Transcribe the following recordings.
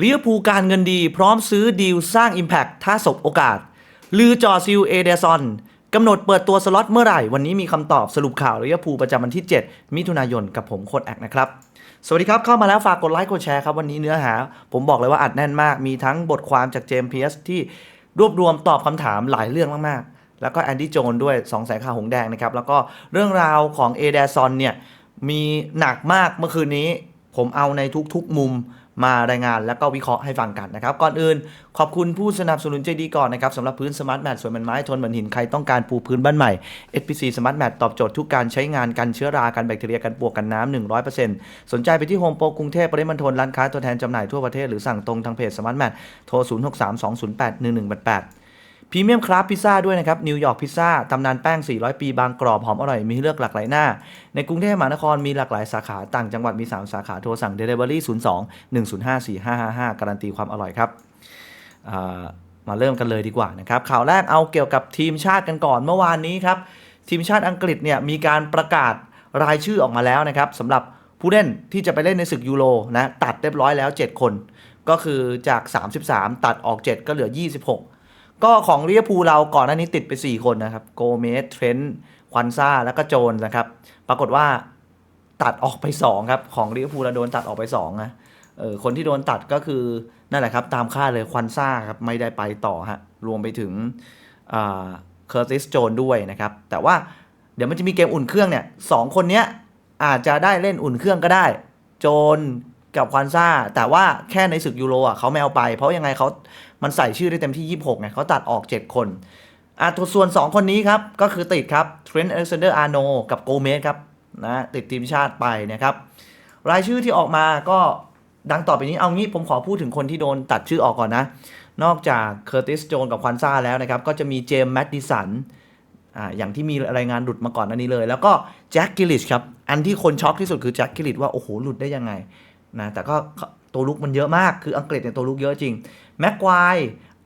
ลิเวอร์พูการเงินดีพร้อมซื้อดีลสร้าง Impact ถ้าสบโอกาส ลือจอซิลเอเดซอนกำหนดเปิดตัวสล็อตเมื่อไหร่ วันนี้มีคำตอบสรุปข่าวลิเวอร์พูประจำวันที่ 7 มิถุนายนกับผมโคดแอกนะครับ สวัสดีครับ เข้ามาแล้วฝากกดไลค์กดแชร์ครับ วันนี้เนื้อหา ผมบอกเลยว่าอัดแน่นมาก มีทั้งบทความจากเจมส์เพียสที่รวบรวมตอบคำถามหลายเรื่องมากๆ แล้วก็แอนดี้โจนด้วย2องแสงข่าวหงแดงนะครับแล้วก็เรื่องราวของเอเดซอนเนี่ยมีหนักมากเมื่อคืนนี้ ผมเอาในทุกๆมุม มารายงานแล้วก็วิเคราะห์ให้ฟังกันนะครับ ก่อนอื่นขอบคุณผู้สนับสนุนใจดีก่อนนะครับสำหรับพื้นสมาร์ทแมทสวยเหมือนไม้ทนเหมือนหินใครต้องการปูพื้นบ้านใหม่ SPC Smart Mat ตอบโจทย์ทุกการใช้งานกันเชื้อรากันแบคทีเรียกันปวกกันน้ำ100%สนใจไปที่โฮมโปรกรุงเทพปริมณฑลร้านค้าตัวแทนจำหน่ายทั่วประเทศหรือสั่งตรงทางเพจ Smart Mat โทร 0632081188 พรีเมียมคราฟพิซซ่าด้วยนะครับนิวยอร์กพิซซ่าตำนานแป้ง 400 ปีบางกรอบ หอมอร่อย มีให้เลือกหลากหลายหน้า ในกรุงเทพมหานครมีหลากหลายสาขาต่างจังหวัดมี 3 สาขาโทรสั่ง Delivery 02 105 4555 การันตีความอร่อยครับมาเริ่มกันเลยดีกว่านะครับข่าวแรกเอาเกี่ยวกับทีมชาติกันก่อนเมื่อวานนี้ครับทีมชาติอังกฤษเนี่ยมีการประกาศรายชื่อออกมาแล้วนะครับสำหรับผู้เล่นที่จะไปเล่นในศึกยูโรนะตัดเรียบร้อยแล้ว 7 คน ก็คือจาก 33 ตัดออก 7 ก็เหลือ 26 ก็ของลิเวอร์พูลเราก่อนหน้านี้ติดไป 4 คนนะครับ โกเมสเทรนต์ควันซ่าแล้วก็โจนนะครับ ปรากฏว่าตัดออกไป 2 ครับ ของลิเวอร์พูลเราโดนตัดออกไป2นะเออคนที่โดนตัดก็คือ นั่นแหละครับ ตามคาดเลยควันซ่าครับ ไม่ได้ไปต่อฮะรวมไปถึงเคอร์ติสโจนด้วยนะครับ แต่ว่าเดี๋ยวมันจะมีเกมอุ่นเครื่องเนี่ยสองคนเนี้ยอาจจะได้เล่นอุ่นเครื่องก็ได้ โจน กับควันซ่าแต่ว่าแค่ในศึกยูโรอะเขาไม่เอาไป เพราะยังไงเขามันใส่ชื่อได้เต็มที่ 26ไงเขาตัดออก 7 คนอะตัวส่วน 2 คนนี้ครับ ก็คือติดครับเทรนต์อเล็กซานเดอร์อาร์โนกับโกเมสครับนะติดทีมชาติไปนะครับรายชื่อที่ออกมาก็ดังต่อไปนี้เอางี้ผมขอพูดถึงคนที่โดนตัดชื่อออกก่อนนะ นอกจากเคอร์ติสโจนกับควันซ่าแล้วนะครับ ก็จะมีเจมส์แมดดิสันอ่าอย่างที่มีรายงานหลุดมาก่อนอันนี้เลย แล้วก็แจ็คกิลลิชครับ อันที่คนช็อกที่สุดคือแจ็คกิลลิชว่า โอ้โห หลุดได้ยังไง นะแต่ก็ตัวลุกมันเยอะมากคืออังกฤษเนี่ยตัวลุกเยอะจริงแม็กควาย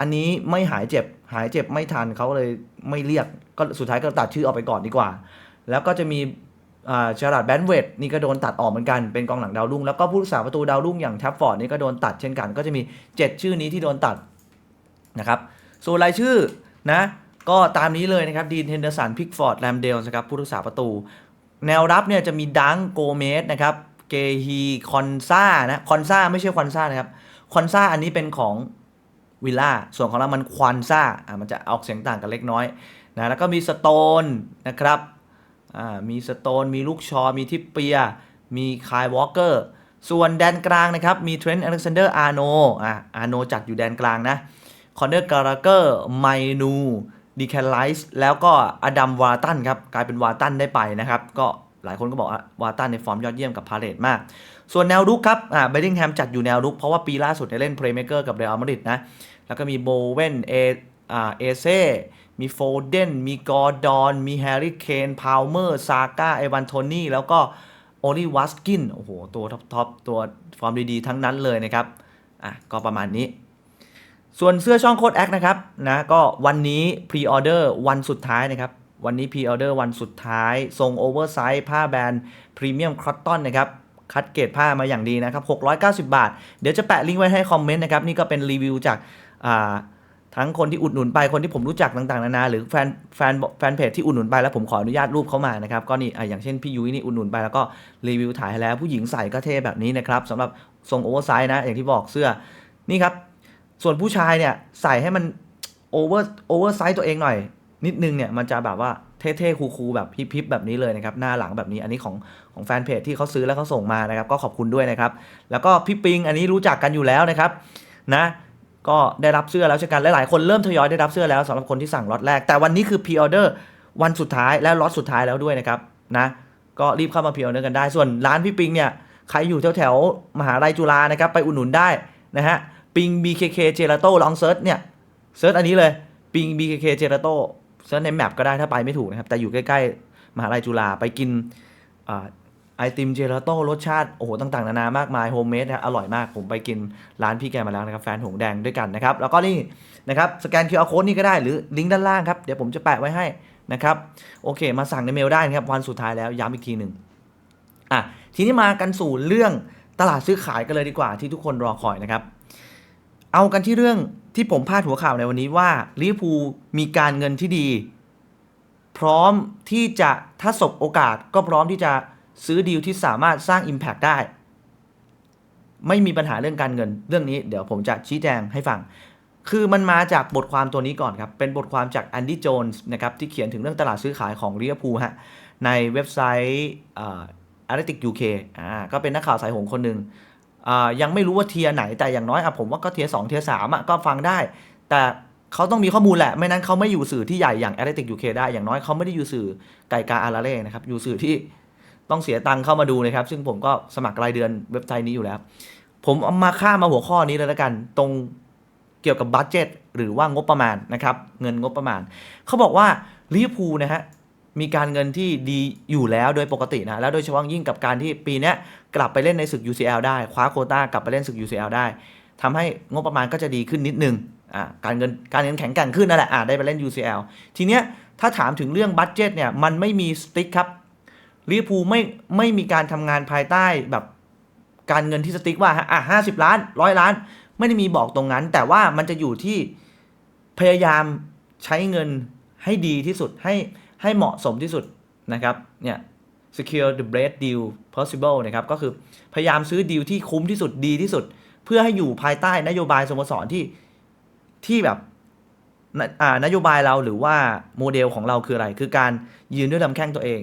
อันนี้ไม่หายเจ็บหายเจ็บไม่ทันเขาเลยไม่เรียกก็สุดท้ายก็ตัดชื่อออกไปก่อนดีกว่า แล้วก็จะมีชาร์ลาดแบนเวดนี่ก็โดนตัดออกเหมือนกันเป็นกองหลังดาวรุ่งแล้วก็ผู้รักษาประตูดาวรุ่งอย่างแท็บฟอร์ดนี่ก็โดนตัดเช่นกัน ก็จะมี 7 ชื่อนี้ที่โดนตัดนะครับส่วนรายชื่อนะก็ตามนี้เลยนะครับดีนเฮนเดอร์สันพิกฟอร์ดแรมเดลนะครับผู้รักษาประตู แนวรับเนี่ยจะมีดังโกเมสนะครับ เกฮีคอนซ่านะคอนซ่าไม่ใช่คอนซ่านะครับคอนซ่าอันนี้เป็นของวิลล่าส่วนของเรามันควันซ่าอ่ามันจะออกเสียงต่างกันเล็กน้อยนะแล้วก็มีสโตนนะครับอ่ามีสโตนมีลูกชอ มีทิปเปีย มีคายวอลเกอร์ส่วนแดนกลางนะครับ มีเทรนต์อเล็กซานเดอร์อาร์โนอ่าอาร์โนจัดอยู่แดนกลางนะคอนเนอร์การาเกอร์ไมนูดีแคลไลส์แล้วก็อดัมวาตันครับ กลายเป็นวาตันได้ไปนะครับ ก็ หลายคนก็บอกว่าวาตันในฟอร์มยอดเยี่ยมกับพาเลตมาก ส่วนแนวรุกครับอ่าเบดดิงแฮมจัดอยู่แนวรุก เพราะว่าปีล่าสุดเนี่ยเล่นเพลย์เมเกอร์กับเรอัลมาดริดนะ แล้วก็มีโบเวนเออ่าเอเซ่มีโฟเดน มีกอร์ดอน มีแฮร์รี่เคน พาวเมอร์ ซาก้า เอวันโทนี่ แล้วก็โอลีวัสกิน โอ้โห ตัวท็อปๆ ตัวฟอร์มดีๆ ทั้งนั้นเลยนะครับ อะ ก็ประมาณนี้ ส่วนเสื้อช่องโค้ดแอคนะครับ นะ ก็วันนี้พรีออเดอร์วันสุดท้ายนะครับ วันนี้พรีออเดอร์วันสุดท้าย ทรงโอเวอร์ไซส์ผ้าแบรนด์พรีเมียมครอตตอนนะครับคัดเกรดผ้ามาอย่างดีนะครับ 690 บาท เดี๋ยวจะแปะลิงก์ไว้ให้คอมเมนต์นะครับ นี่ก็เป็นรีวิวจากทั้งคนที่อุดหนุนไป คนที่ผมรู้จักต่างๆ นานา หรือแฟนแฟนแฟนเพจที่อุดหนุนไปแล้วผมขออนุญาตรูปเข้ามานะครับ ก็นี่อย่างเช่นพี่ยุ้ยนี่อุดหนุนไปแล้วก็รีวิวถ่ายให้แล้วผู้หญิงใส่ก็เท่แบบนี้นะครับสำหรับทรงโอเวอร์ไซส์นะ อย่างที่บอกเสื้อ นี่ครับ ส่วนผู้ชายเนี่ยใส่ให้มันโอเวอร์โอเวอร์ไซส์ตัวเองหน่อย นิดนึงเนี่ยมันจะแบบว่าเท่ๆคูลๆแบบพิบๆแบบนี้เลยนะครับหน้าหลังแบบนี้อันนี้ของของแฟนเพจที่เขาซื้อแล้วเขาส่งมานะครับก็ขอบคุณด้วยนะครับ แล้วก็พี่ปิงอันนี้รู้จักกันอยู่แล้วนะครับนะก็ได้รับเสื้อแล้วเช่นกันหลายๆคนเริ่มทยอยได้รับเสื้อแล้วสำหรับคนที่สั่งล็อตแรกแต่วันนี้คือพ r ออเดอร์วันสุดท้ายและล็อตสุดท้ายแล้วด้วยนะครับนะก็รีบเข้ามาพ r ออเดอร์กันได้ ส่วนร้านพี่ปิงเนี่ยใครอยู่แถวๆมหาลัยจุฬานะครับไปอุดหนุนได้นะฮะปิง BKK Gelato ลองเซิร์ชเนี่ยเซิร์ชอันนี้เลยปิง BKK Gelato เซิร์ชในแมปก็ได้ถ้าไปไม่ถูกนะครับ แต่อยู่ใกล้ๆ มหาลัยจุฬาไปกินอไอติมเจลาโต้รสชาติโอ้โหต่างๆ นานามากมายโฮมเมดนะอร่อยมากผมไปกินร้านพี่แกมาแล้วนะครับ แฟนหงแดงด้วยกันนะครับ แล้วก็นี่นะครับ สแกน QR Code นี่ก็ได้หรือลิงก์ด้านล่างครับ เดี๋ยวผมจะแปะไว้ให้นะครับ โอเค มาสั่งในเมลได้นะครับ วันสุดท้ายแล้วย้ำอีกทีหนึ่งอะทีนี้มากันสู่เรื่องตลาดซื้อขายกันเลยดีกว่าที่ทุกคนรอคอยนะครับ เอากันที่เรื่องที่ผมพาดหัวข่าวในวันนี้ว่าลิเวอร์พูลมีการเงินที่ดี พร้อมที่จะถ้าสบโอกาสก็พร้อมที่จะซื้อดีลที่สามารถสร้าง Impact ได้ ไม่มีปัญหาเรื่องการเงิน เรื่องนี้เดี๋ยวผมจะชี้แจงให้ฟัง คือมันมาจากบทความตัวนี้ก่อนครับ เป็นบทความจากแอนดี้โจนส์นะครับที่เขียนถึงเรื่องตลาดซื้อขายของลิเวอร์พูลฮะในเว็บไซต์อา Athletic UK อ่าก็เป็นนักข่าวสายหงคนหนึ่ง ยังไม่รู้ว่าเทียไหนแต่อย่างน้อยอะผมว่าก็เทียสองเทียสามอะก็ฟังได้ แต่เขาต้องมีข้อมูลแหละ ไม่นั้นเขาไม่อยู่สื่อที่ใหญ่อย่าง Athletic UK ได้ อย่างน้อยเขาไม่ได้อยู่สื่อไก่กาอาราเล่นะครับ อยู่สื่อที่ต้องเสียตังค์เข้ามาดูนะครับ ซึ่งผมก็สมัครรายเดือนเว็บไซต์นี้อยู่แล้ว ผมเอามาข้ามาหัวข้อนี้เลยล้วกัน ตรงเกี่ยวกับบัตเจตหรือว่างบประมาณนะครับ เงินงบประมาณ เขาบอกว่าลิเวอร์พูลนะฮะ มีการเงินที่ดีอยู่แล้วโดยปกตินะแล้วโดยเฉพาะยิ่งกับการที่ปีนี้กลับไปเล่นในศึก UCL ได้คว้าโคต้ากลับไปเล่นศึก UCL ได้ทำให้งบประมาณก็จะดีขึ้นนิดนึงอ่าการเงินการเงินแข็งแกร่งขึ้นนั่นแหละอ่าได้ไปเล่น UCL ทีเนี้ยถ้าถามถึงเรื่องบัตเจตเนี่ยมันไม่มีสติ๊กครับลิเวอร์พูลไม่ไม่มีการทำงานภายใต้แบบการเงินที่สติ๊กว่าอะห้าสิบล้านร้อยล้าน ไม่ได้มีบอกตรงนั้น แต่ว่ามันจะอยู่ที่พยายามใช้เงินให้ดีที่สุดให้ ให้เหมาะสมที่สุดนะครับเนี่ย secure the best deal possible นะครับก็คือพยายามซื้อดีลที่คุ้มที่สุดดีที่สุด เพื่อให้อยู่ภายใต้นโยบายสโมสรที่ที่แบบนอ่านโยบายเราหรือว่าโมเดลของเราคืออะไร คือการยืนด้วยลำแข้งตัวเอง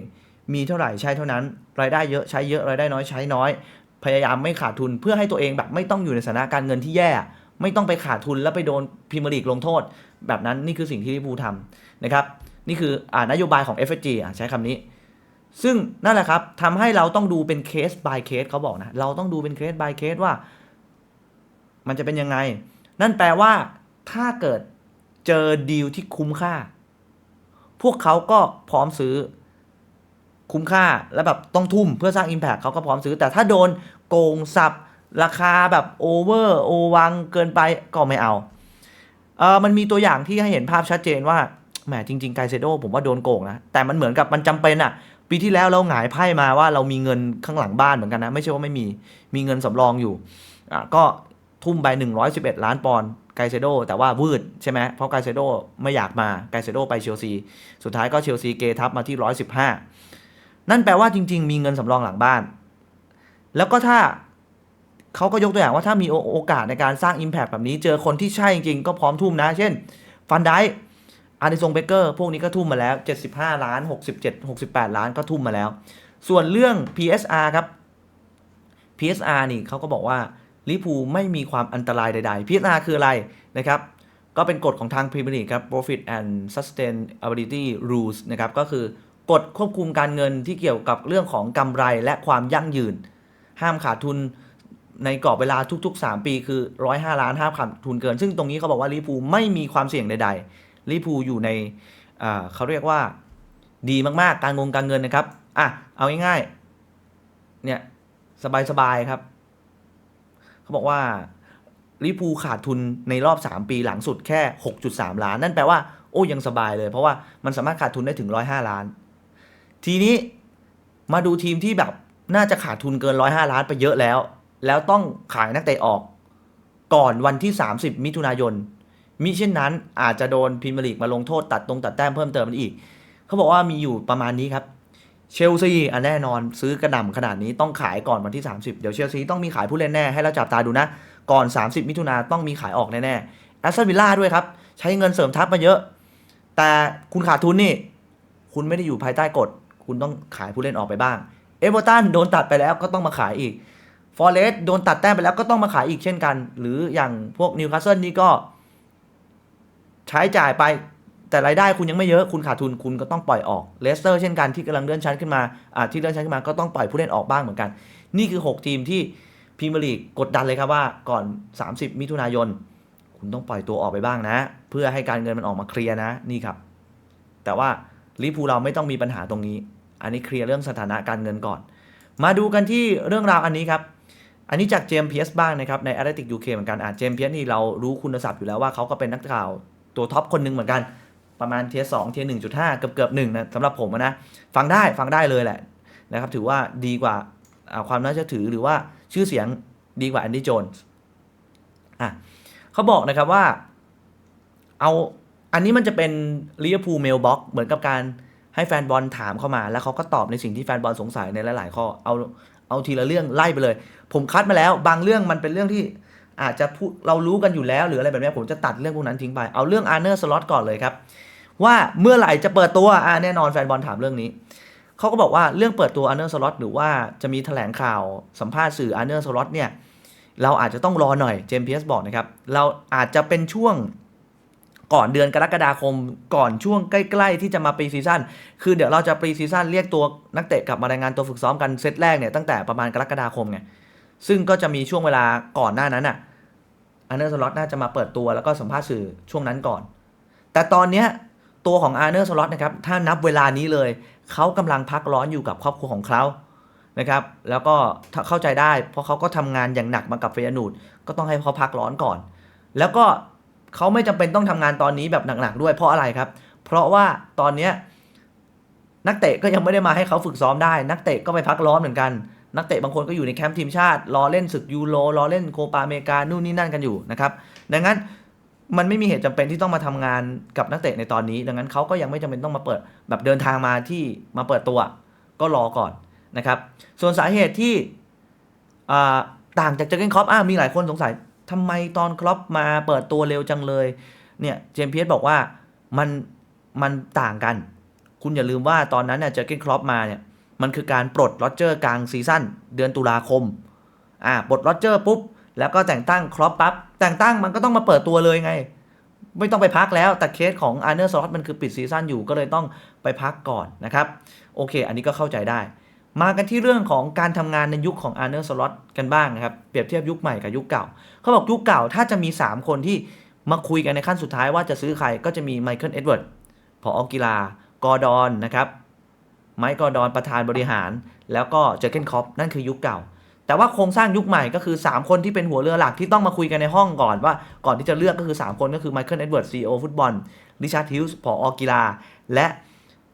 มีเท่าไหร่ใช้เท่านั้น รายได้เยอะใช้เยอะรายได้น้อยใช้น้อย พยายามไม่ขาดทุนเพื่อให้ตัวเองแบบไม่ต้องอยู่ในสถานการเงินที่แย่ ไม่ต้องไปขาดทุนแล้วไปโดนพรีเมียร์ลีกลงโทษ แบบนั้นนี่คือสิ่งที่ลิเวอร์พูลทำนะครับ นี่คืออ่านโยบายของ FSG อะใช้คำนี้ ซึ่งนั่นแหละครับทำให้เราต้องดูเป็นเคส by เคสเขาบอกนะ เราต้องดูเป็นเคส by เคสว่า มันจะเป็นยังไง นั่นแปลว่า ถ้าเกิดเจอดีลที่คุ้มค่า พวกเขาก็พร้อมซื้อคุ้มค่าแล้วแบบต้องทุ่มเพื่อสร้าง Impact เขาก็พร้อมซื้อ แต่ถ้าโดนโกงสับ ราคาแบบโอเวอร์โอวังเกินไปก็ไม่เอาเออมันมีตัวอย่างที่ให้เห็นภาพชัดเจนว่า แหมจริงๆไกเซโดผมว่าโดนโกงนะแต่มันเหมือนกับมันจำเป็นอะปีที่แล้วเราหงายไพ่มาว่าเรามีเงินข้างหลังบ้านเหมือนกันนะ ไม่ใช่ว่าไม่มีมีเงินสำรองอยู่อะก็ทุ่มไป 111 ล้านปอนด์ไกเซโดแต่ว่าวืดใช่ไหมเพราะไกเซโดไม่อยากมาไกเซโดไปเชลซี สุดท้ายก็เชลซีเกทับมาที่ 115 นั่นแปลว่าจริง ๆ มีเงินสำรองหลังบ้าน แล้วก็ถ้าเขาก็ยกตัวอย่างว่าถ้ามีโอโอกาสในการสร้าง Impact แบบนี้ เจอคนที่ใช่จริงๆก็พร้อมทุ่มนะ เช่น ฟันได อาร์ดิซงเบเกอร์พวกนี้ก็ทุ่มมาแล้ว 75 ล้าน 67 68 ล้านก็ทุ่มมาแล้ว ส่วนเรื่อง PSR ครับ PSR นี่เขาก็บอกว่าลิปูไม่มีความอันตรายใดๆ PSR คืออะไรนะครับ ก็เป็นกฎของทางพรีเมียร์ลีกครับ Profit and Sustainability Rules นะครับ ก็คือกฎควบคุมการเงินที่เกี่ยวกับเรื่องของกำไรและความยั่งยืน ห้ามขาดทุนในกรอบเวลาทุก ๆ 3 ปีคือ 105 ล้านห้ามขาดทุนเกิน ซึ่งตรงนี้เขาบอกว่าลิปูไม่มีความเสี่ยงใดๆ ลิปูอยู่ในเขาเรียกว่าดีมากๆ การงงการเงินนะครับ อะ เอาง่ายๆ เนี่ย สบายๆ ครับ เขาบอกว่าลิปูขาดทุนในรอบ 3 ปีหลังสุดแค่ 6.3 ล้าน นั่นแปลว่า โอ้ยังสบายเลย เพราะว่ามันสามารถขาดทุนได้ถึง 105 ล้าน ทีนี้มาดูทีมที่แบบน่าจะขาดทุนเกิน 105 ล้านไปเยอะแล้ว แล้วต้องขายนักเตะออก ก่อนวันที่ 30 มิถุนายน มิเช่นนั้นอาจจะโดนพรีเมียร์ลีกมาลงโทษตัดตรงตัดแต้มเพิ่มเติมมันอีก เขาบอกว่ามีอยู่ประมาณนี้ครับเชลซีอันแน่นอนซื้อกระหน่ำขนาดนี้ต้องขายก่อนวันที่ 30 เดี๋ยวเชลซีต้องมีขายผู้เล่นแน่ให้เราจับตาดูนะ ก่อน 30 มิถุนาต้องมีขายออกแน่ๆแอสตันวิลล่าด้วยครับ ใช้เงินเสริมทัพมาเยอะ แต่คุณขาดทุนนี่ คุณไม่ได้อยู่ภายใต้กฎ คุณต้องขายผู้เล่นออกไปบ้าง เอเวอร์ตันโดนตัดไปแล้วก็ต้องมาขายอีกฟอร์เรสโดนตัดแต้มไปแล้วก็ต้องมาขายอีกเช่นกัน หรืออย่างพวกนิวคาสเซิลนี่ก็ ใช้จ่ายไปแต่รายได้คุณยังไม่เยอะคุณขาดทุนคุณก็ต้องปล่อยออกเลสเตอร์เช่นกันที่กำลังเลื่อนชั้นขึ้นมาอ่าที่เลื่อนชั้นขึ้นมาก็ต้องปล่อยผู้เล่นออกบ้างเหมือนกัน นี่คือ 6 ทีมที่พรีเมียร์ลีกกดดันเลยครับว่าก่อน 30 มิถุนายน คุณต้องปล่อยตัวออกไปบ้างนะ เพื่อให้การเงินมันออกมาเคลียร์นะนี่ครับ แต่ว่าลิเวอร์พูลเราไม่ต้องมีปัญหาตรงนี้ อันนี้เคลียร์เรื่องสถานะการเงินก่อน มาดูกันที่เรื่องราวอันนี้ครับอันนี้จากเจมส์เพียสบ้างนะครับใน a t l e t i c UK เหมือนกันอ่าเจมส์เพียสนี่เรารู้คุณศัพท์อยู่แล้วว่าเขาก็เป็นนักข่าว ตัวท็อปคนหนึ่งเหมือนกัน ประมาณเทียสองเทียหนึ่งจุดห้าเกือบเกือบหนึ่งนะสำหรับผมนะ ฟังได้ฟังได้เลยแหละนะครับ ถือว่าดีกว่าอ่าความน่าเชื่อถือหรือว่าชื่อเสียงดีกว่าแอนดี้โจนส์อะเขาบอกนะครับว่า เอาอันนี้มันจะเป็นลิเวอร์พูลเมลบ็อกเหมือนกับการให้แฟนบอลถามเข้ามา แล้วเขาก็ตอบในสิ่งที่แฟนบอลสงสัยในหลาย ๆ ข้อเอาเอาทีละเรื่องไล่ไปเลย ผมคัดมาแล้ว บางเรื่องมันเป็นเรื่องที่ อาจจะพูดเรารู้กันอยู่แล้วหรืออะไรแบบนี้ผมจะตัดเรื่องพวกนั้นทิ้งไป เอาเรื่องอาร์เนอร์สล็อตก่อนเลยครับ ว่าเมื่อไหร่จะเปิดตัวอ่าแน่นอนแฟนบอลถามเรื่องนี้เขาก็บอกว่าเรื่องเปิดตัวอาร์เนอร์สล็อตหรือว่าจะมีแถลงข่าวสัมภาษณ์สื่ออาร์เนอร์สล็อตเนี่ยเราอาจจะต้องรอหน่อยเจมส์เพียสบอกนะครับเราอาจจะเป็นช่วงก่อนเดือนกรกฎาคมก่อนช่วงใกล้ๆ ที่จะมาปรีซีซั่นคือเดี๋ยวเราจะปรีซีซั่นเรียกตัวนักเตะกลับมารายงานตัวฝึกซ้อมกันเซตแรกเนี่ยตั้งแต่ประมาณกรกฎาคมไง ซึ่งก็จะมีช่วงเวลาก่อนหน้านั้นอะอาร์เนอร์สล็อตน่าจะมาเปิดตัวแล้วก็สัมภาษณ์สื่อช่วงนั้นก่อน แต่ตอนเนี้ยตัวของอาร์เนอร์สล็อตนะครับถ้านับเวลานี้เลยเขากำลังพักร้อนอยู่กับครอบครัวของเขานะครับ แล้วก็เข้าใจได้ เพราะเขาก็ทำงานอย่างหนักมากับเฟยนูดก็ต้องให้เขาพักร้อนก่อน แล้วก็เขาไม่จำเป็นต้องทำงานตอนนี้แบบหนักๆด้วยเพราะอะไรครับ เพราะว่าตอนเนี้ยนักเตะก็ยังไม่ได้มาให้เขาฝึกซ้อมได้ นักเตะก็ไปพักร้อนเหมือนกัน นักเตะบางคนก็อยู่ในแคมป์ทีมชาติ รอเล่นศึกยูโรรอเล่นโคปาอเมริกานู่นนี่นั่นกันอยู่นะครับ ดังนั้นมันไม่มีเหตุจำเป็นที่ต้องมาทำงานกับนักเตะในตอนนี้ ดังนั้นเขาก็ยังไม่จำเป็นต้องมาเปิดแบบเดินทางมาที่มาเปิดตัว ก็รอก่อนนะครับ ส่วนสาเหตุที่ต่างจากเจอเกนคล็อปอ่ามีหลายคนสงสัยทำไมตอนคล็อปมาเปิดตัวเร็วจังเลย เนี่ยเจมส์เพียสบอกว่ามันมันต่างกัน คุณอย่าลืมว่าตอนนั้นเนี่ยเจอเกนคล็อปมาเนี่ย มันคือการปลดโรเจอร์กลางซีซั่นเดือนตุลาคมอ่าปลดโรเจอร์ปุ๊บ แล้วก็แต่งตั้งครอปปั๊บแต่งตั้งมันก็ต้องมาเปิดตัวเลยไง ไม่ต้องไปพักแล้วแต่เคสของอาร์เนอร์สล็อตมันคือปิดซีซั่นอยู่ก็เลยต้องไปพักก่อนนะครับ โอเค อันนี้ก็เข้าใจได้ มากันที่เรื่องของการทำงานในยุคของอาร์เนอร์สล็อตกันบ้างนะครับเปรียบเทียบยุคใหม่กับยุคเก่าเขาบอกยุคเก่าถ้าจะมี 3 คนที่มาคุยกันในขั้นสุดท้ายว่าจะซื้อใครก็จะมีไมเคิลเอ็ดเวิร์ดผอกีฬากอร์ดอนนะครับ ไมค์กอร์ดอนประธานบริหาร แล้วก็เจอเกนคอปนั่นคือยุคเก่า แต่ว่าโครงสร้างยุคใหม่ก็คือ 3 คนที่เป็นหัวเรือหลักที่ต้องมาคุยกันในห้องก่อนว่าก่อนที่จะเลือกก็คือ 3 คนก็คือไมเคิลเอ็ดเวิร์ดซีโอฟุตบอลริชาร์ดฮิลส์ผอกีฬา และ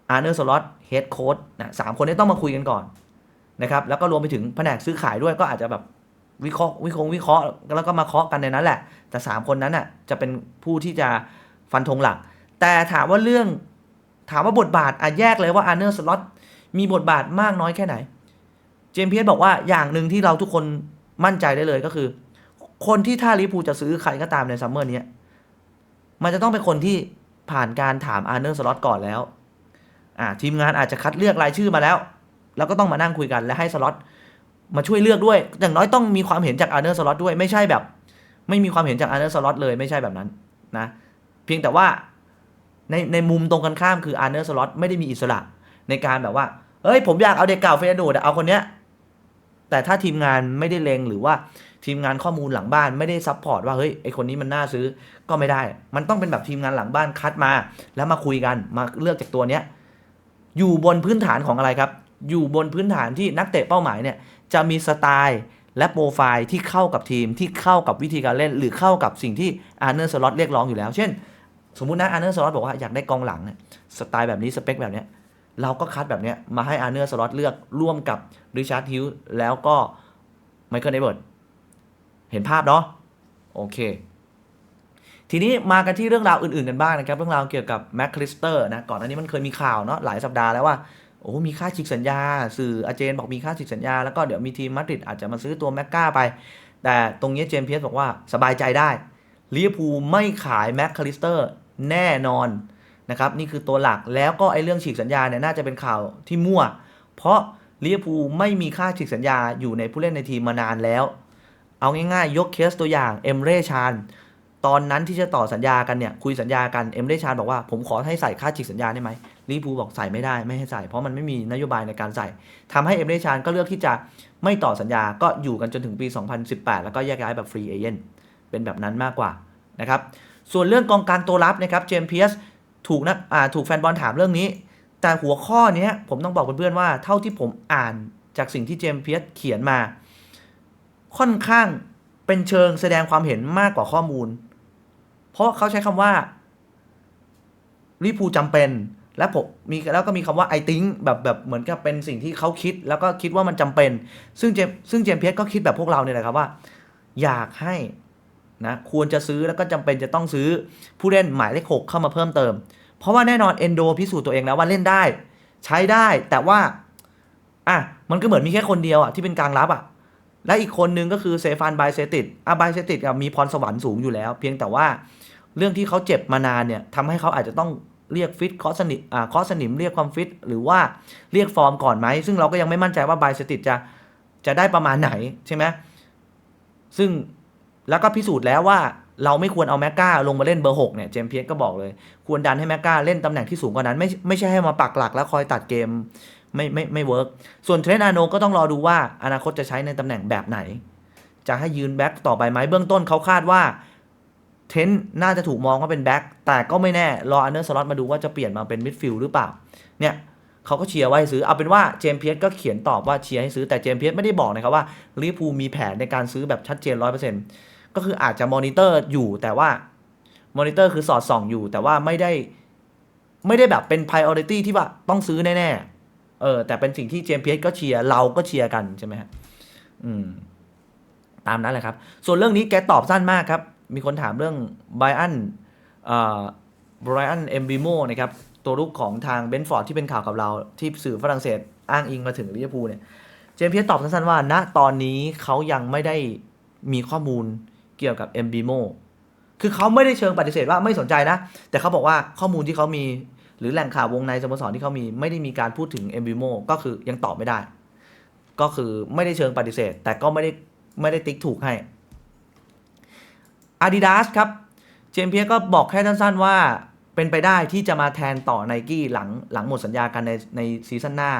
อาร์เนอร์สล็อตเฮดโค้ดนะสามคนนี้ต้องมาคุยกันก่อนนะครับแล้วก็รวมไปถึงแผนกซื้อขายด้วยก็อาจจะแบบวิเคราะห์วิคราะห์วิเคราะห์แล้วก็มาเคาะกันในนั้นแหละ แต่ 3 คนนั้นน่ะจะเป็นผู้ที่จะฟันธงหลัก แต่ถามว่าเรื่อง ถามว่าบทบาทอะแยกเลยว่าอาร์เนอร์สล็อตมีบทบาทมากน้อยแค่ไหน เจมส์เพียสบอกว่าอย่างหนึ่งที่เราทุกคนมั่นใจได้เลยก็คือ คนที่ถ้าลิเวอร์พูจะซื้อใครก็ตามในซัมเมอร์นี้มันจะต้องเป็นคนที่ผ่านการถามอาร์เนอร์สล็อตก่อนแล้วอ่าทีมงานอาจจะคัดเลือกรายชื่อมาแล้ว แล้วก็ต้องมานั่งคุยกันและให้สล็อตมาช่วยเลือกด้วย อย่างน้อยต้องมีความเห็นจากอาร์เนอร์สล็อตด้วยไม่ใช่แบบ ไม่มีความเห็นจากอาร์เนอร์สล็อตเลยไม่ใช่แบบนั้นนะ เพียงแต่ว่า ในในมุมตรงกันข้ามคืออาร์เนอร์สล็อตไม่ได้มีอิสระในการแบบว่าเฮ้ย ผมอยากเอาเด็กเก่าเฟยนูดเอาคนเนี้ย แต่ถ้าทีมงานไม่ได้เลงหรือว่าทีมงานข้อมูลหลังบ้านไม่ได้ซัพพอร์ตว่าเฮ้ยไอคนนี้มันน่าซื้อก็ไม่ได้ มันต้องเป็นแบบทีมงานหลังบ้านคัดมา แล้วมาคุยกันมาเลือกจากตัวเนี้ยอยู่บนพื้นฐานของอะไรครับ อยู่บนพื้นฐานที่นักเตะเป้าหมายเนี่ยจะมีสไตล์และโปรไฟล์ที่เข้ากับทีมที่เข้ากับวิธีการเล่น หรือเข้ากับสิ่งที่อาร์เนอร์สล็อตเรียกร้องอยู่แล้ว เช่น สมมุตินะอาร์เนอร์สล็อตบอกว่าอยากได้กองหลังเนี่ยสไตล์แบบนี้สเปคแบบเนี้ยเราก็คัดแบบเนี้ยมาให้อาร์เนอร์สล็อตเลือกร่วมกับริชาร์ดฮิลแล้วก็ไมเคิลเอเบิร์ตเห็นภาพเนาะโอเค ทีนี้มากันที่เรื่องราวอื่นๆกันบ้างนะครับ เรื่องราวเกี่ยวกับแม็กคลิสเตอร์นะก่อนอันนี้มันเคยมีข่าวเนาะหลายสัปดาห์แล้วว่าโอ้มีค่าฉีกสัญญา สื่ออาเจนบอกมีค่าฉีกสัญญา แล้วก็เดี๋ยวมีทีมมาดริดอาจจะมาซื้อตัวแม็กกาไป แต่ตรงนี้เจมส์เพียสบอกว่าสบายใจได้ลิเวอร์พูลไม่ขายแม็กคลิสเตอร์ แน่นอนนะครับนี่คือตัวหลักแล้วก็ไอ้เรื่องฉีกสัญญาเนี่ยน่าจะเป็นข่าวที่มั่ว เพราะลิเวอร์พูลไม่มีค่าฉีกสัญญาอยู่ในผู้เล่นในทีมมานานแล้ว เอาง่ายๆ ยกเคสตัวอย่างเอมเร่ชานตอนนั้นที่จะต่อสัญญากันเนี่ยคุยสัญญากันเอมเร่ชานบอกว่าผมขอให้ใส่ค่าฉีกสัญญาได้ไหมลิเวอร์พูลบอกใส่ไม่ได้ไม่ให้ใส่เพราะมันไม่มีนโยบายในการใส่ทำให้เอมเร่ชานก็เลือกที่จะไม่ต่อสัญญาก็อยู่กันจนถึงปี 2018 แล้วก็แยกย้ายแบบฟรีเอเจนต์เป็นแบบนั้นมากกว่านะครับ ส่วนเรื่องกองกลางตัวรับนะครับเจมส์เพียสถูกนักอ่าถูกแฟนบอลถามเรื่องนี้ แต่หัวข้อนี้ผมต้องบอกเพื่อนๆว่าเท่าที่ผมอ่านจากสิ่งที่เจมส์เพียสเขียนมา ค่อนข้างเป็นเชิงแสดงความเห็นมากกว่าข้อมูล เพราะเขาใช้คำว่าลิปูจำเป็นและผมมีแล้วก็มีคำว่า I think แบบแบบเหมือนกับเป็นสิ่งที่เขาคิด แล้วก็คิดว่ามันจำเป็น ซึ่งเจมซึ่งเจมเพียสก็คิดแบบพวกเราเนี่ยแหละครับว่า อยากให้ นะควรจะซื้อแล้วก็จำเป็นจะต้องซื้อผู้เล่นหมายเลขหกเข้ามาเพิ่มเติม เพราะว่าแน่นอนเอนโดพิสูจน์ตัวเองแล้วว่าเล่นได้ ใช้ได้แต่ว่าอะมันก็เหมือนมีแค่คนเดียวอะที่เป็นกลางรับอะและอีกคนนึงก็คือเซฟานไบเซติดอะไบเซติดมีพรสวรรค์สูงอยู่แล้ว เพียงแต่ว่าเรื่องที่เขาเจ็บมานานเนี่ยทำให้เขาอาจจะต้องเรียกฟิตคอสนิมอ่าคอสนิมเรียกความฟิตหรือว่าเรียกฟอร์มก่อนไหม ซึ่งเราก็ยังไม่มั่นใจว่าไบเซติดจะจะได้ประมาณไหนใช่ไหมซึ่ง แล้วก็พิสูจน์แล้วว่าเราไม่ควรเอาแมกกาลงมาเล่นเบอร์หกเนี่ยเจมเพียสก็บอกเลย ควรดันให้แมกกาเล่นตำแหน่งที่สูงกว่านั้น ไม่ไม่ใช่ให้มาปักหลักแล้วคอยตัดเกมไม่ไม่ไม่เวิร์กส่วนเทรนอาโนก็ต้องรอดูว่าอนาคตจะใช้ในตำแหน่งแบบไหน จะให้ยืนแบ็กต่อไปไหมเบื้องต้นเขาคาดว่าเทนน่าจะถูกมองว่าเป็นแบ็กแต่ก็ไม่แน่ รออันเดอร์สล็อตมาดูว่าจะเปลี่ยนมาเป็นมิดฟิลด์หรือเปล่า เนี่ยเขาก็เชียร์ไว้ให้ซื้อ เอาเป็นว่าเจมเพียสก็เขียนตอบว่าเชียร์ให้ซื้อ แต่เจมเพียสไม่ได้บอกนะครับว่าลิเวอร์พูลมีแผนในการซื้อแบบชัดเจนร้อยเปอร์เซ็นต์ ก็คืออาจจะมอนิเตอร์อยู่แต่ว่ามอนิเตอร์คือสอดส่องอยู่ แต่ว่าไม่ได้ไม่ได้แบบเป็น priority ที่ว่าต้องซื้อแน่ๆเออแต่เป็นสิ่งที่เจมส์พียสก็เชียร์เราก็เชียร์กันใช่ไหมฮะอืมตามนั้นแหละครับ ส่วนเรื่องนี้แกตอบสั้นมากครับ มีคนถามเรื่องไบอันเอ่อไบรอันเอมบิโมนะครับตัวลูกของทางเบนฟอร์ดที่เป็นข่าวกับเรา ที่สื่อฝรั่งเศสอ้างอิงมาถึงลิเวอร์พูลเนี่ย เจมส์เพียสตอบสั้นๆว่าณตอนนี้เขายังไม่ได้มีข้อมูล เกี่ยวกับเอมบิโมคือเขาไม่ได้เชิงปฏิเสธว่าไม่สนใจนะ แต่เขาบอกว่าข้อมูลที่เขามีหรือแหล่งข่าววงในสโมสรที่เขามีไม่ได้มีการพูดถึงเอมบิโมก็คือยังตอบไม่ได้ ก็คือไม่ได้เชิงปฏิเสธ แต่ก็ไม่ได้ไม่ได้ติ๊กถูกให้ Adidas ครับเจมเพียก็บอกแค่สั้นๆว่าเป็นไปได้ที่จะมาแทนต่อไนกี้หลังหลังหมดสัญญากันในในซีซั่นหน้า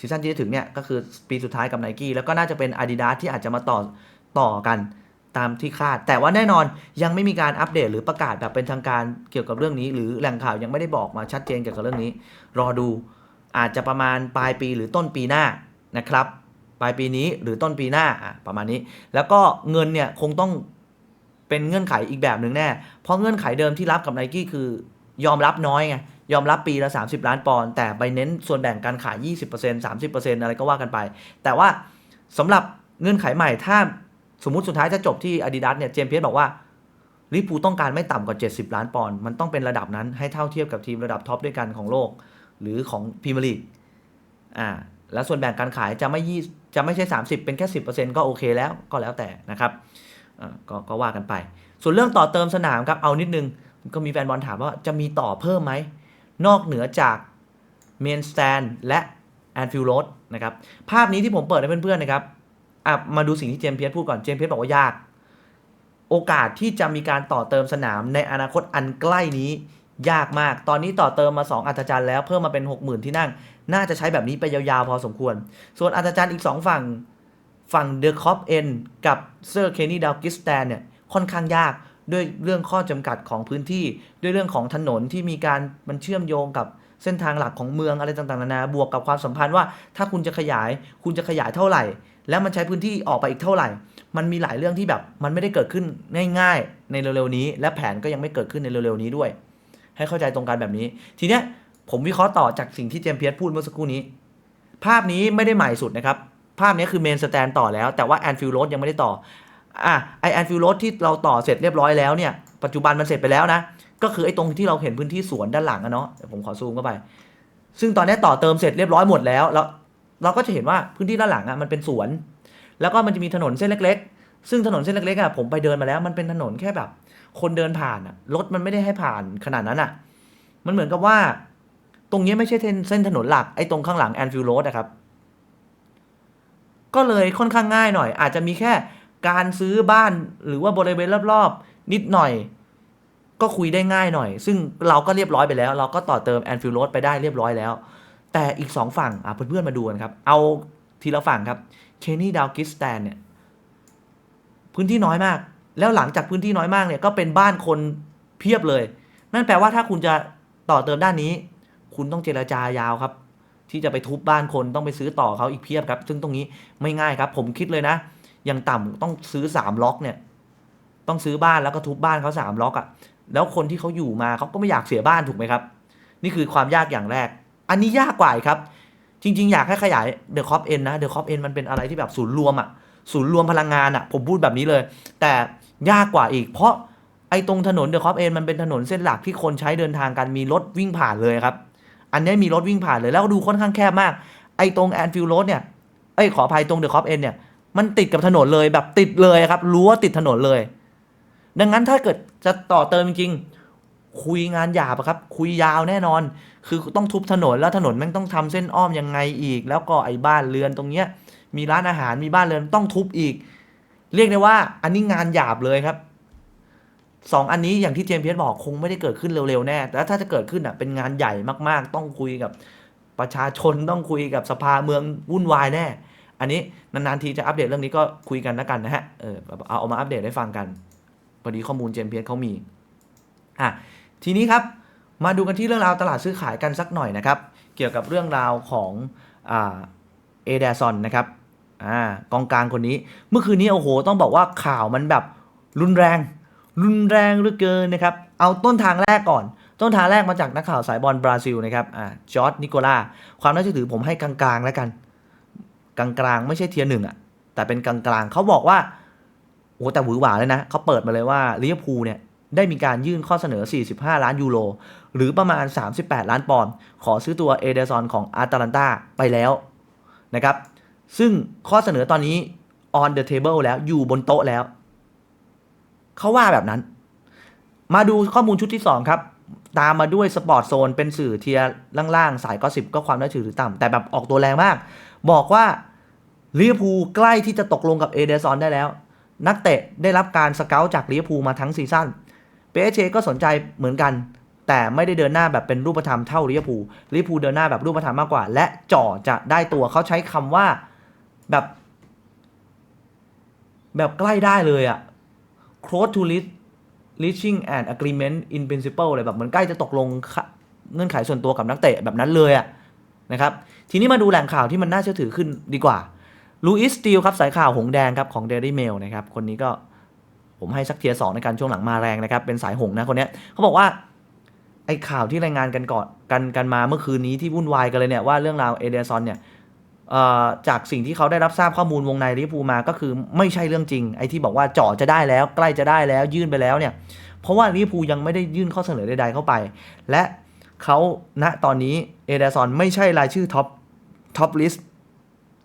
ซีซั่นที่จะถึงเนี่ยก็คือปีสุดท้ายกับไนกี้แล้วก็น่าจะเป็น Adidas ที่อาจจะมาต่อต่อกัน ตามที่คาด แต่ว่าแน่นอนยังไม่มีการอัปเดตหรือประกาศแบบเป็นทางการเกี่ยวกับเรื่องนี้ หรือแหล่งข่าวยังไม่ได้บอกมาชัดเจนเกี่ยวกับเรื่องนี้ รอดูอาจจะประมาณปลายปีหรือต้นปีหน้านะครับ ปลายปีนี้หรือต้นปีหน้าประมาณนี้ แล้วก็เงินเนี่ยคงต้องเป็นเงื่อนไขอีกแบบหนึ่งแน่ เพราะเงื่อนไขเดิมที่รับกับไนกี้คือยอมรับน้อยไงยอมรับปีละ 30 ล้านปอนด์แต่ไปเน้นส่วนแบ่งการขาย 20% 30%อะไรก็ว่ากันไป แต่ว่าสำหรับเงื่อนไขใหม่ถ้า สมมุติสุดท้ายจะจบที่ Adidas เนี่ยเจมส์เพียสบอกว่าลิเวอร์พูต้องการไม่ต่ำกว่า 70 ล้านปอนด์มันต้องเป็นระดับนั้นให้เท่าเทียบกับทีมระดับท็อปด้วยกันของโลก หรือของพรีเมียร์ลีกอ่าแล้วส่วนแบ่งการขายจะไม่ยี่จะไม่ใช่ 30 เป็นแค่ 10%ก็โอเคแล้วก็แล้วแต่นะครับอ่าก็ก็ว่ากันไป ส่วนเรื่องต่อเติมสนามครับเอานิดนึง ก็มีแฟนบอลถามว่าจะมีต่อเพิ่มไหม นอกเหนือจากเมนสแตนและแอนฟิลด์โรดนะครับภาพนี้ที่ผมเปิดให้เพื่อนๆนะครับ อะมาดูสิ่งที่เจมส์เพียสพูดก่อนเจมส์เพียสบอกว่ายาก โอกาสที่จะมีการต่อเติมสนามในอนาคตอันใกล้นี้ยากมาก ตอนนี้ต่อเติมมา 2 อัศจรรย์แล้วเพิ่มมาเป็น 60,000 ที่นั่ง น่าจะใช้แบบนี้ไปยาวๆ พอสมควร ส่วนอัจรรย์อีก 2 ฝั่ง ฝั่งเดอะคอปเอ็นกับเซอร์เคนี่ดาวกิสแตนเนี่ยค่อนข้างยากด้วยเรื่องข้อจำกัดของพื้นที่ ด้วยเรื่องของถนนที่มีการมันเชื่อมโยงกับเส้นทางหลักของเมืองอะไรต่างๆนานาบวกกับความสัมพันธ์ว่า ถ้าคุณจะขยายคุณจะขยายเท่าไหร่ แล้วมันใช้พื้นที่ออกไปอีกเท่าไหร่ มันมีหลายเรื่องที่แบบมันไม่ได้เกิดขึ้นง่ายๆในเร็วๆนี้ และแผนก็ยังไม่เกิดขึ้นในเร็วๆนี้ด้วย ให้เข้าใจตรงกันแบบนี้ ทีเนี้ยผมวิเคราะห์ต่อจากสิ่งที่เจมเพียสพูดเมื่อสักครู่นี้ ภาพนี้ไม่ได้ใหม่สุดนะครับ ภาพนี้คือเมนสแตนต่อแล้ว แต่ว่าแอนฟิลโรดยังไม่ได้ต่ออะไอแอนฟิลโรดที่เราต่อเสร็จเรียบร้อยแล้วเนี่ยปัจจุบันมันเสร็จไปแล้วนะ ก็คือไอ้ตรงที่เราเห็นพื้นที่สวนด้านหลังอะเนาะผมขอซูมเข้าไป ซึ่งตอนนี้ต่อเติมเสร็จเรียบร้อยหมดแล้วแล้ว เราก็จะเห็นว่าพื้นที่ด้านหลังอะมันเป็นสวน แล้วก็มันจะมีถนนเส้นเล็ก ๆ ซึ่งถนนเส้นเล็กๆอะผมไปเดินมาแล้ว มันเป็นถนนแค่แบบ คนเดินผ่านอะรถมันไม่ได้ให้ผ่านขนาดนั้นอะ มันเหมือนกับว่า ตรงนี้ไม่ใช่เส้นเส้นถนนหลักไอ้ตรงข้างหลังแอนฟิลโรดอะครับก็เลยค่อนข้างง่ายหน่อย อาจจะมีแค่การซื้อบ้านหรือว่าบริเวณรอบๆ นิดหน่อย ก็คุยได้ง่ายหน่อย ซึ่งเราก็เรียบร้อยไปแล้ว เราก็ต่อเติมแอนฟิลโรดไปได้เรียบร้อยแล้ว แต่อีกสองฝั่งอะเพื่อนๆมาดูกันครับ เอาทีละฝั่งครับเคนนี่ดาวกิสแตนเนี่ยพื้นที่น้อยมาก แล้วหลังจากพื้นที่น้อยมากเนี่ยก็เป็นบ้านคนเพียบเลย นั่นแปลว่าถ้าคุณจะต่อเติมด้านนี้ คุณต้องเจรจายาวครับ ที่จะไปทุบบ้านคนต้องไปซื้อต่อเขาอีกเพียบครับ ซึ่งตรงนี้ไม่ง่ายครับ ผมคิดเลยนะอย่างต่ำต้องซื้อสามล็อกเนี่ย ต้องซื้อบ้านแล้วก็ทุบบ้านเขาสามล็อกอะ่ะแล้วคนที่เขาอยู่มาเขาก็ไม่อยากเสียบ้านถูกไหมครับ นี่คือความยากอย่างแรก อันนี้ยากกว่าครับ จริง ๆ อยากให้ขยายเดอะคอปเอ็นนะเดอะคอปเอ็นมันเป็นอะไรที่แบบศูนย์รวมอะศูนย์รวมพลังงานอะผมพูดแบบนี้เลย แต่ยากกว่าอีก เพราะไอ้ตรงถนนเดอะคอปเอ็นมันเป็นถนนเส้นหลักที่คนใช้เดินทางกันมีรถวิ่งผ่านเลยครับ อันนี้มีรถวิ่งผ่านเลยแล้วก็ดูค่อนข้างแคบมาก ไอ้ตรงแอนฟิลโรดเนี่ยเอ้ยขออภัยตรงเดอะคอปเอ็นเนี่ยมันติดกับถนนเลยแบบติดเลยครับรั้วติดถนนเลย ดังนั้นถ้าเกิดจะต่อเติมจริงๆ คุยงานหยาบอะครับ คุยยาวแน่นอน คือต้องทุบถนนแล้วถนนแม่งต้องทำเส้นอ้อมยังไงอีก แล้วก็ไอ้บ้านเรือนตรงเนี้ย มีร้านอาหารมีบ้านเรือนต้องทุบอีก เรียกได้ว่า อันนี้งานหยาบเลยครับสองอันนี้อย่างที่เจมส์เพียสบอกคงไม่ได้เกิดขึ้นเร็วๆแน่แต่ถ้าจะเกิดขึ้นอะเป็นงานใหญ่มากๆ ต้องคุยกับประชาชนต้องคุยกับสภาเมืองวุ่นวายแน่ อันนี้นานๆทีจะอัปเดตเรื่องนี้ก็คุยกันแล้วกันนะฮะเออเอาเอามาอัปเดตให้ฟังกันพอดีข้อมูลเจมส์เพียสเขามีอะ ทีนี้ครับมาดูกันที่เรื่องราวตลาดซื้อขายกันสักหน่อยนะครับ เกี่ยวกับเรื่องราวของเอเดซอนนะครับอกองกลางคนนี้ เมื่อคืนนี้โอ้โห ต้องบอกว่าข่าวมันแบบรุนแรง รุนแรงเหลือเกินนะครับ เอาต้นทางแรกก่อน ต้นทางแรกมาจากนักข่าวสายบอลบราซิลนะครับจอร์ดนิโคล่า ความน่าเชื่อถือผมให้กลางๆแล้วกัน กลางๆ ไม่ใช่เทียร์หนึ่งอะแต่เป็นกลางๆเขาบอกว่าโอ้แต่หวือหวาเลยนะเขาเปิดมาเลยว่าลิเวอร์พูลเนี่ย ได้มีการยื่นข้อเสนอ 45 ล้านยูโร หรือประมาณ 38 ล้านปอนด์ ขอซื้อตัวเอเดซอนของอาตาลันตาไปแล้วนะครับ ซึ่งข้อเสนอตอนนี้ on the table แล้วอยู่บนโต๊ะแล้ว เขาว่าแบบนั้น มาดูข้อมูลชุดที่ 2 ครับ ตามมาด้วยสปอร์ตโซนเป็นสื่อเทียร์ล่างๆ สายก็สิบก็ความน่าเชื่อถือต่ำแต่แบบออกตัวแรงมาก บอกว่าลิเวอร์พูลใกล้ที่จะตกลงกับเอเดซอนได้แล้ว นักเตะได้รับการสเกลจากลิเวอร์พูลมาทั้งซีซั่น เปเชก็สนใจเหมือนกัน แต่ไม่ได้เดินหน้าแบบเป็นรูปธรรมเท่าลิเวอร์พูลลิเวอร์พูลเดินหน้าแบบรูปธรรมมากกว่า และจ่อจะได้ตัวเขาใช้คำว่าแบบ แบบใกล้ได้เลยอะ close to reach reaching an agreement in principle เลยแบบเหมือนใกล้จะตกลงเงื่อนไขส่วนตัวกับนักเตะแบบนั้นเลยอะนะครับ ทีนี้มาดูแหล่งข่าวที่มันน่าเชื่อถือขึ้นดีกว่าลูอิสตีลครับสายข่าวหงแดงครับของ Daily Mail นะครับคนนี้ก็ ผมให้สักเทียสองในการช่วงหลังมาแรงนะครับ เป็นสายหงนะคนนี้เขาบอกว่าไอ้ข่าวที่รายงานกันก่อนกันกันมาเมื่อคืนนี้ที่วุ่นวายกันเลยเนี่ยว่าเรื่องราวเอเดซอนเนี่ยจากสิ่งที่เขาได้รับทราบข้อมูลวงในลิพูมาก็คือไม่ใช่เรื่องจริง ไอ้ที่บอกว่าเจ่อจะได้แล้ว ใกล้จะได้แล้วยื่นไปแล้วเนี่ยเพราะว่าลิพูยังไม่ได้ยื่นข้อเสนอใดๆเข้าไป และเขาณตอนนี้เอเดซอนไม่ใช่รายชื่อท็อปท็อปลิสต์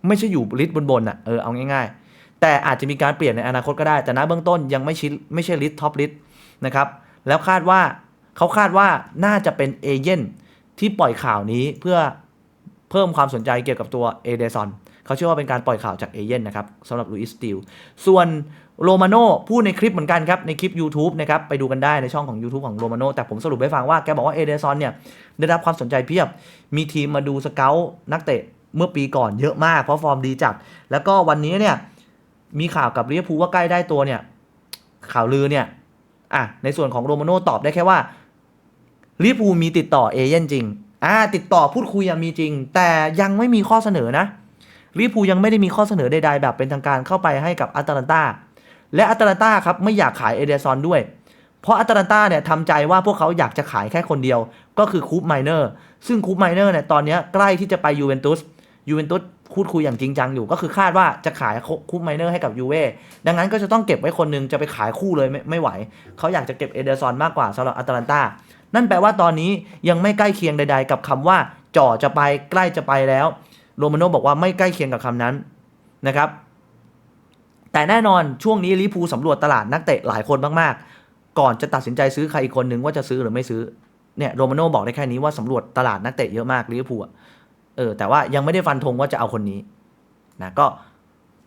ไม่ใช่อยู่ลิสต์บนๆอะเออเอาง่ายๆ แต่อาจจะมีการเปลี่ยนในอนาคตก็ได้ แต่ณเบื้องต้นยังไม่ชิดไม่ใช่ลิสต์ท็อปลิสต์นะครับ แล้วคาดว่าเขาคาดว่าน่าจะเป็นเอเย่นที่ปล่อยข่าวนี้เพื่อเพิ่มความสนใจเกี่ยวกับตัวเอเดซอนเขาเชื่อว่าเป็นการปล่อยข่าวจากเอเย่นนะครับสำหรับลุยส์สติลส่วนโรมาโน่พูดในคลิปเหมือนกันครับ ในคลิป YouTube นะครับ ไปดูกันได้ในช่องของ YouTube ของโรมาโน่แต่ผมสรุปให้ฟังว่าแกบอกว่าเอเดซอนเนี่ย ได้รับความสนใจเพียบ มีทีมมาดูสเกลนักเตะเมื่อปีก่อนเยอะมาก เพราะฟอร์มดีจัด แล้วก็วันนี้เนี่ย มีข่าวกับลิเวอร์พูว่าใกล้ได้ตัวเนี่ย ข่าวลือเนี่ยอะในส่วนของโรมาโน่ตอบได้แค่ว่าลิบูมีติดต่อเอเย่นจริงอ่าติดต่อพูดคุยยังมีจริง แต่ยังไม่มีข้อเสนอนะลิเวอร์พูลยังไม่ได้มีข้อเสนอใดๆแบบเป็นทางการเข้าไปให้กับอัตแลนตาและอัตแลนตาครับไม่อยากขายเอเดซอนด้วย เพราะอัตแลนตาเนี่ยทำใจว่าพวกเขาอยากจะขายแค่คนเดียว ก็คือคูปไมเนอร์ซึ่งคูปไมเนอร์เนี่ยตอนนี้ใกล้ที่จะไปยูเวนตุสยูเวนตุส พูดคุยอย่างจริงจังอยู่ก็คือคาดว่าจะขายคูปไมเนอร์ให้กับยูเว่ดังนั้นก็จะต้องเก็บไว้คนหนึงจะไปขายคู่เลยไม่ไม่ไหว เขาอยากจะเก็บเอเดอร์ซอนมากกว่าสำหรับอัตแลนตานั่นแปลว่าตอนนี้ยังไม่ใกล้เคียงใด ๆ กับคำว่าจ่อจะไปใกล้จะไปแล้วโรมาโนบอกว่าไม่ใกล้เคียงกับคำนั้นนะครับ แต่แน่นอนช่วงนี้ลิเวอร์พูลสำรวจตลาดนักเตะหลายคนมากๆ ก่อนจะตัดสินใจซื้อใครอีกคนหนึ่งว่าจะซื้อหรือไม่ซื้อเนี่ยโรมาโนบอกได้แค่นี้ว่าสำรวจตลาดนักเตะเยอะมากลิเวอร์พูลอะ เออแต่ว่ายังไม่ได้ฟันธงว่าจะเอาคนนี้นะก็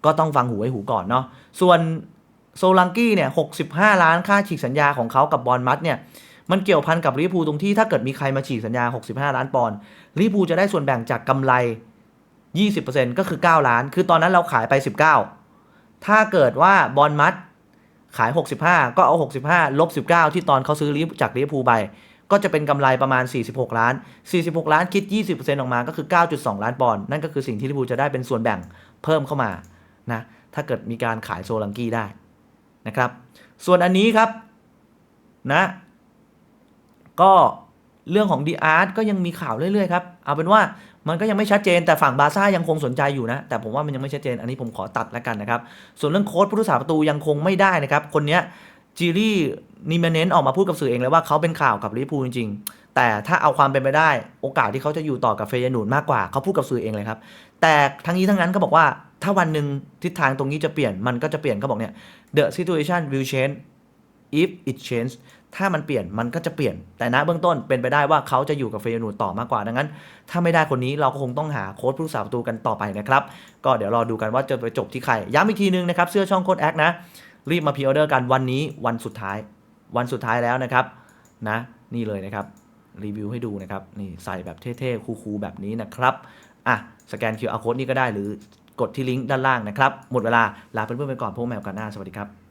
ก็ต้องฟังหูไว้หูก่อนเนาะส่วนโซลังกี้เนี่ยหกล้านค่าฉีกสัญญาของเขากับบอลมัดเนี่ยมันเกี่ยวพันกับลิเวอร์พูลตรงที่ถ้าเกิดมีใครมาฉีกสัญญา 65 ล้านปอนด์ลิเวอร์พูลจะได้ส่วนแบ่งจากกำไร 20%ก็คือ 9 ล้าน คือตอนนั้นเราขายไป 19 ถ้าเกิดว่าบอลมัดขาย 65 ก็เอา 65 ลบ 19 ที่ตอนเขาซื้อลิจากลิเวอร์พูลไป ก็จะเป็นกำไรประมาณ 46 ล้าน 46 ล้านคิด 20%ออกมาก็คือ 9.2 ล้านปอนด์นั่นก็คือสิ่งที่ลิเวอร์พูจะได้เป็นส่วนแบ่งเพิ่มเข้ามานะถ้าเกิดมีการขายโซลังกี้ได้นะครับส่วนอันนี้ครับนะก็เรื่องของดีอาร์ตก็ยังมีข่าวเรื่อยๆครับ เอาเป็นว่ามันก็ยังไม่ชัดเจนแต่ฝั่งบาซ่ายังคงสนใจอยู่นะ แต่ผมว่ามันยังไม่ชัดเจนอันนี้ผมขอตัดแล้วกันนะครับ ส่วนเรื่องโค้ชผู้รักษาประตูยังคงไม่ได้นะครับ คนเนี้ย จีรี่นิเมเนนออกมาพูดกับสื่อเองเลยว่าเขาเป็นข่าวกับลิพูลจริงๆ แต่ถ้าเอาความเป็นไปได้โอกาสที่เขาจะอยู่ต่อกับเฟยนูนมากกว่าเขาพูดกับสื่อเองเลยครับ แต่ทั้งนี้ทั้งนั้นก็บอกว่าถ้าวันหนึ่งทิศทางตรงนี้จะเปลี่ยนมันก็จะเปลี่ยนเขาบอกเนี่ย the situation will change if it change ถ้ามันเปลี่ยนมันก็จะเปลี่ยน แต่ณเบื้องต้นเป็นไปได้ว่าเขาจะอยู่กับเฟยนูนต่อมากกว่าดังนั้น ถ้าไม่ได้คนนี้เราก็คงต้องหาโค้ชผู้รักษาประตูกันต่อไปนะครับ ก็เดี๋ยวรอดูกันว่าจะไปจบที่ใคร ย้ำอีกทีนึงนะครับ เสื้อช่องโค้ดแอคนะ รีบมาพรีออเดอร์กันวันนี้วันสุดท้าย วันสุดท้ายแล้วนะครับนะ นี่เลยนะครับ รีวิวให้ดูนะครับ นี่ใส่แบบเท่ๆ คูลๆแบบนี้นะครับ อะ สแกน QR code นี่ก็ได้หรือกดที่ลิงก์ด้านล่างนะครับ หมดเวลา ลาเพื่อนๆไปก่อนพวกแมวกันหน้า สวัสดีครับ